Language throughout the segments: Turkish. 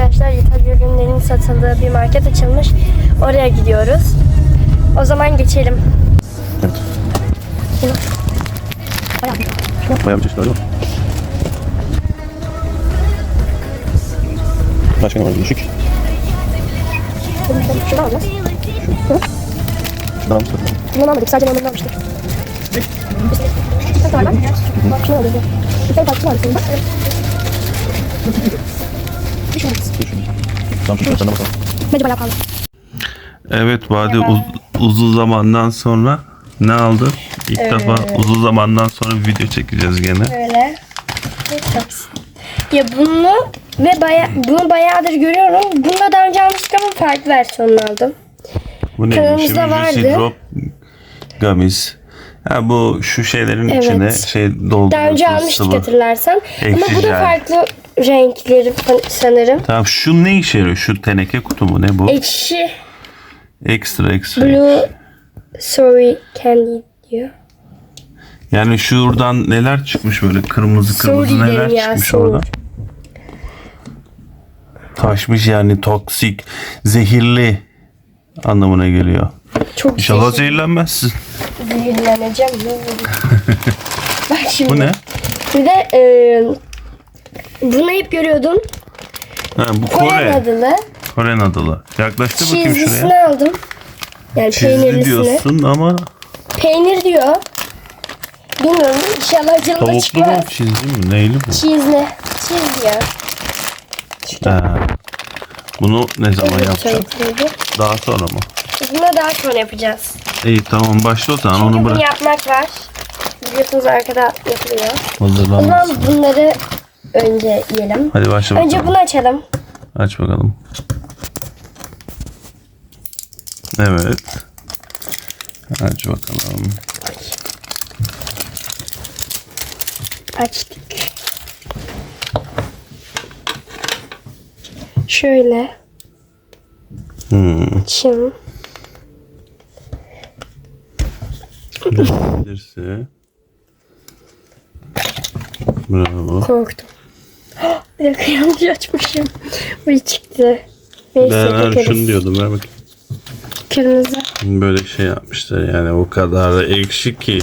arkadaşlar İtalya ürünlerinin satıldığı bir market açılmış. Oraya gidiyoruz. O zaman geçelim. Evet. Bayağı bir çeşit var değil mi? Başka ne var? Düşük. Şunu alacağız. Şuradan mı satın? Bunu almadık. Sadece normalini almıştık. Şunu alacağız. Şunu alacağız. Bir tane var senin bak. Düşün. Tamam şu tane bakalım. Bence bayağı pahalı. Evet Bade uz- uzun zamandan sonra ne aldı? İlk defa uzun zamandan sonra bir video çekeceğiz gene. Böyle. Ya bunu ve baya, bunu bayağıdır görüyorum. Bunu da daha önce almıştık ama farklı versiyonunu aldım. Bu Kanalımızda neymiş? vardı. Juicy Drop Gummies. Ha bu şu şeylerin Evet. içine şey dolduruyorsun. Daha önce almıştık sıvı. hatırlarsan. Ama bu da jel. farklı renkleri san- sanırım. Tamam şu ne işe yarıyor? Şu teneke kutu mu ne bu? Ekşi Ekstra ekstra. Blue Sorry Candy diyor. Yani şuradan neler çıkmış böyle kırmızı kırmızı Soğur neler ya, çıkmış soğur. orada? Taşmış yani toksik, zehirli anlamına geliyor. Çok İnşallah zehirli- zehirlenmezsin. zehirleneceğim. ne. Bak şimdi. Bu ne? Bir de e, bunu hep görüyordum. Ha, bu Kore Kore. adlı. Kore nadılı. Yaklaştır bakayım şuraya. Çizgisini aldım. Yani Çizdi peynirlisini. diyorsun ama Peynir diyor. Bilmiyorum inşallah canıma tavuklu mu çıkmaz. çizdi mi? Neyli bu? Cheese diyor. Ha. Bunu ne zaman yapacağız? Daha sonra mı? Bunu daha sonra yapacağız. İyi tamam başla o zaman onu Çünkü bunu bırak. yapmak var. Biliyorsunuz arkada yapılıyor. O zaman Hazırlanmasın. bunları önce yiyelim. Hadi başla bakalım. Önce bunu açalım. Aç bakalım. Evet. Aç bakalım. Açtık. Şöyle. Hmm. Şimdi Bilirse. Bravo. korktum. Yanlış açmışım. Bu çıktı. Neyse Ben dökeriz. şunu diyordum ver bakayım. Kırmızı. Böyle şey yapmışlar yani o kadar da ekşi ki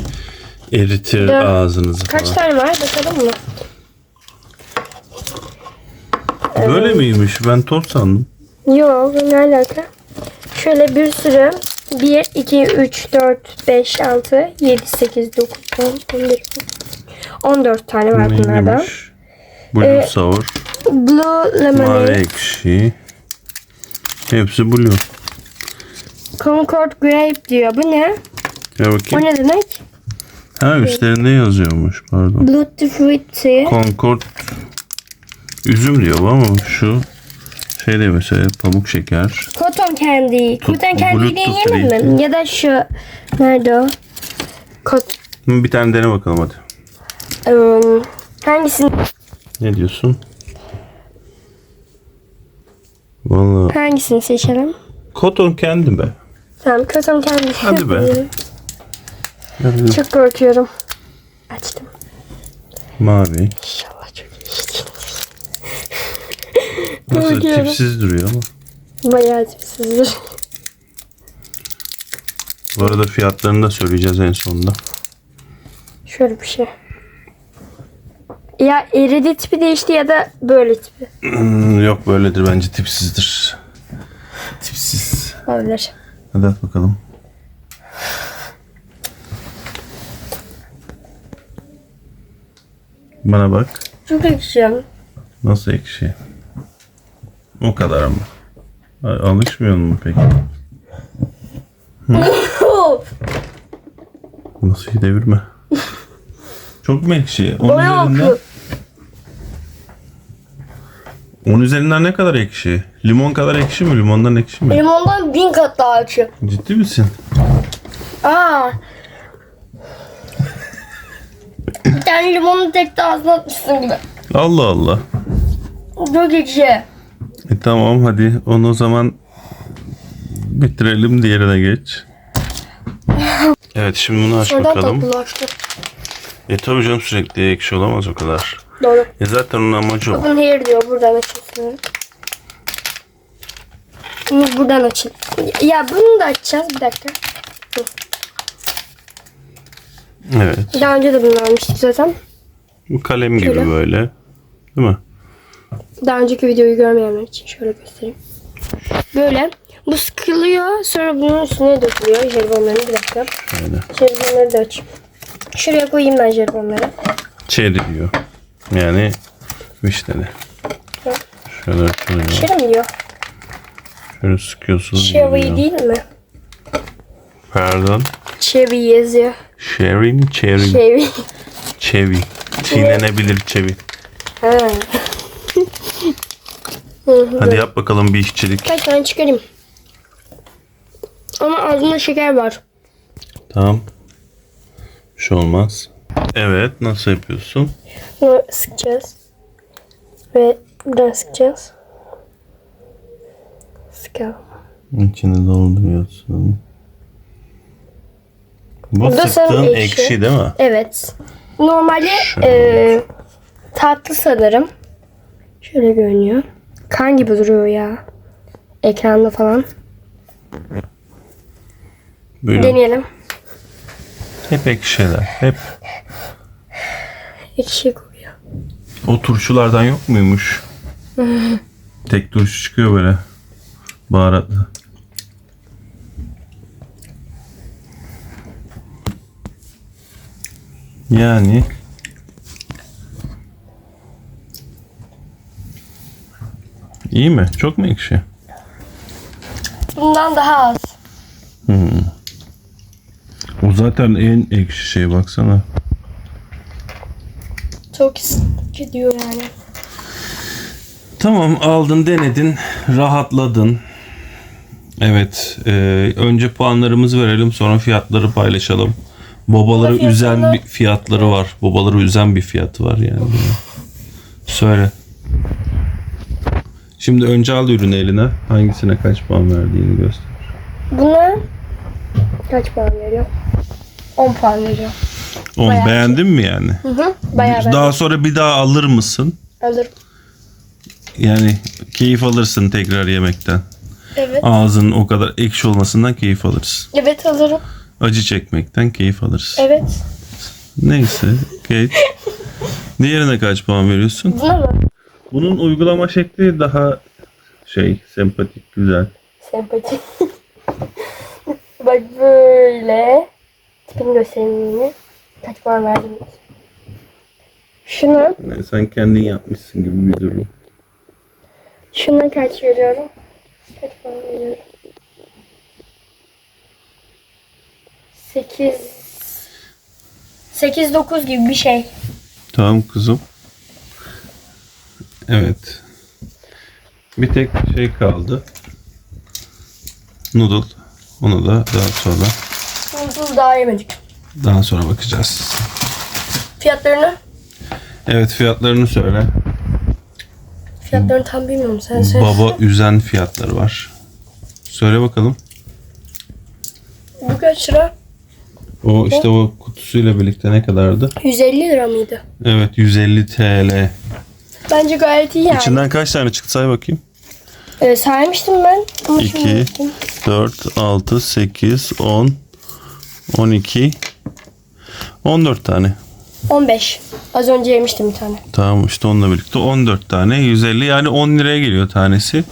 eritir Ya, ağzınızı Kaç falan. tane var bakalım mı? Böyle miymiş? Ben toz sandım. Yok ne alaka? Şöyle bir sürü 1, 2, 3, 4, 5, 6, 7, 8, 9, 10, 11, 14 tane var bunlardan. Blue Ee, sour, Blue mavi Lemonade, ekşi. Hepsi blue. Concord Grape diyor. Bu ne? Ya O bakayım. ne demek? Ha üstlerinde yazıyormuş pardon. Blood Fruity. Concord üzüm diyor ama şu şey de mesela pamuk şeker. Cotton Candy. Cotton Candy'yi Bluetooth deneyelim mi? Ya da şu. Nerede o? Kot, Bir tane dene bakalım hadi. Im, hangisini, Ne diyorsun? Vallahi hangisini seçelim? Cotton kendi be. Tamam Cotton Candy. Hadi be. Hadi. Çok korkuyorum. Açtım. Mavi. İnşallah çok iyi. Nasıl Korkuyorum. tipsiz duruyor ama. Bayağı tipsizdir. Bu arada fiyatlarını da söyleyeceğiz en sonunda. Şöyle bir şey. Ya eridi tipi değişti ya da böyle tipi. Yok böyledir bence tipsizdir. Tipsiz. Olabilir. Hadi at bakalım. Bana bak. Çok ekşi. Nasıl ekşi? O kadar. A- Alışmıyor mu peki? Nasıl devirme. Çok mu ekşi? Onun üzerinden, aklı. onun üzerinden ne kadar ekşi? Limon kadar ekşi mi? Limondan ekşi mi? Limondan bin kat daha ekşi. Ciddi misin? Aa. Bir tane limonu tek de ağzına atmışsın gibi. Allah Allah. Çok ekşi. E tamam hadi onu o zaman bitirelim diğerine geç. Evet şimdi bunu aç Şuradan bakalım. tatlılaştı. E tabii canım sürekli ekşi olamaz o kadar. Doğru. E zaten onun amacı o. Bakın here diyor buradan açıyorsun. Bunu buradan açın. Ya bunu da açacağız. Bir dakika. Evet. Daha önce de bunu almıştık zaten. Bu kalem gibi Şöyle. böyle. Değil mi? Daha önceki videoyu görmeyenler için şöyle göstereyim. Böyle. Bu sıkılıyor. Sonra bunun üstüne dökülüyor. Jelibonlarını bir dakika. Şöyle. Jelibonları da açayım. Şuraya koyayım ben jelibonları. Cherry diyor. Yani vişneli. Şöyle açılıyor. Şirin diyor. Şöyle sıkıyorsunuz. Geliyor. değil mi? Pardon. Cherry yazıyor. Cherry mi? Cherry. Cherry. Çevi. Çiğnenebilir çevi. Ha. Hadi yap bakalım bir işçilik. Kaç tane çıkarayım. Ama ağzımda şeker var. Tamam. Bir şey olmaz. Evet. Nasıl yapıyorsun? Bunu sıkacağız. Ve buradan sıkacağız. Sıkalım. İçini dolduruyorsun. Bu Bu da sıktığın ekşi. ekşi. değil mi? Evet. Normalde Şöyle. e, tatlı sanırım. Şöyle görünüyor. Kan gibi duruyor ya. Ekranda falan. Buyurun. Deneyelim. Hep ekşi şeyler. Hep. Ekşi kokuyor. O turşulardan yok muymuş? Tek turşu çıkıyor böyle. Baharatlı. Yani İyi mi? Çok mu ekşi? Bundan daha az. Zaten en ekşi şey baksana. Çok gidiyor yani. Tamam aldın denedin rahatladın. Evet e, önce puanlarımızı verelim sonra fiyatları paylaşalım. Babaları Fiyatları- üzen bir fiyatları var. Babaları üzen bir fiyatı var yani. Söyle. Şimdi önce al ürünü eline. Hangisine kaç puan verdiğini göster. Buna kaç puan veriyor? 10 puan veriyor. On Bayağı beğendin mi yani? Hı hı. Bayağı Daha sonra bir daha alır mısın? alırım. Yani keyif alırsın tekrar yemekten. Evet. Ağzın o kadar ekşi olmasından keyif alırsın. Evet alırım. Acı çekmekten keyif alırsın. Evet. Neyse. Geç. Diğerine kaç puan veriyorsun? Buna mı? Bunun uygulama şekli daha şey sempatik güzel. Sempati. Bak böyle. Tipini göstereyim yine. Kaç puan verdim. Şuna, Yani sen kendin yapmışsın gibi bir durum. şuna kaç veriyorum? Kaç puan veriyorum? 8 8 9 gibi bir şey. Tamam kızım. Evet. Bir tek şey kaldı. Noodle. Onu da daha sonra Bunu daha yemedik. daha sonra bakacağız. Fiyatlarını? Evet fiyatlarını söyle. Fiyatlarını tam bilmiyorum. Sen söyle. Baba üzen fiyatları var. Söyle bakalım. Bu kaç lira? O işte o kutusuyla birlikte ne kadardı? 150 lira mıydı? Evet 150 TL. Bence gayet iyi yani. İçinden kaç tane çıktı say bakayım. Ee, saymıştım ben. Ama şimdi 2, unuttum. 4, 6, 8, 10, 12, 14 tane. 15. Az önce yemiştim bir tane. Tamam işte onunla birlikte 14 tane 150 yani 10 liraya geliyor tanesi.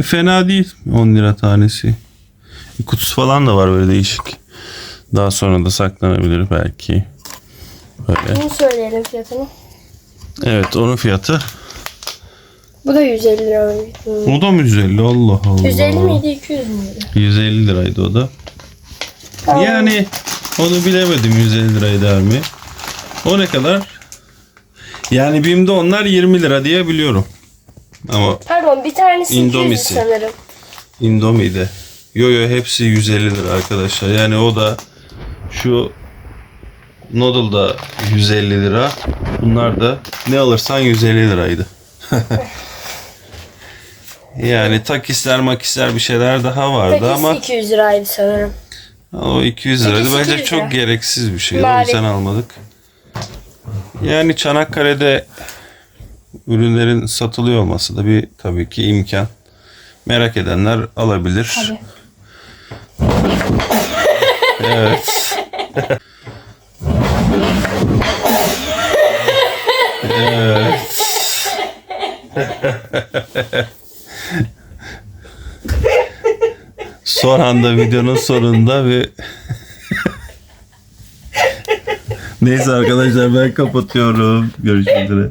E, fena değil 10 lira tanesi. E, kutusu falan da var böyle değişik. Daha sonra da saklanabilir belki. Böyle. Bunu söyleyelim fiyatını. Evet onun fiyatı. Bu da 150 lira. O da mı 150? Allah Allah. 150 miydi 200 müydü? 150 liraydı o da. Yani onu bilemedim 150 lirayı der mi? O ne kadar? Yani BİM'de onlar 20 lira diye biliyorum. Ama Pardon bir tanesi 200 Indomie'si. sanırım. Indomie'de. Yo yo hepsi 150 lira arkadaşlar. Yani o da şu noodle da 150 lira. Bunlar da ne alırsan 150 liraydı. yani takisler makisler bir şeyler daha vardı Peki ama 200 liraydı sanırım. O 200 liraydı. İkisi Bence çok gereksiz bir şey. O Bari. yüzden almadık. Yani Çanakkale'de ürünlerin satılıyor olması da bir tabii ki imkan. Merak edenler alabilir. Tabii. Evet. evet. son anda videonun sonunda bir Neyse arkadaşlar ben kapatıyorum. Görüşmek üzere.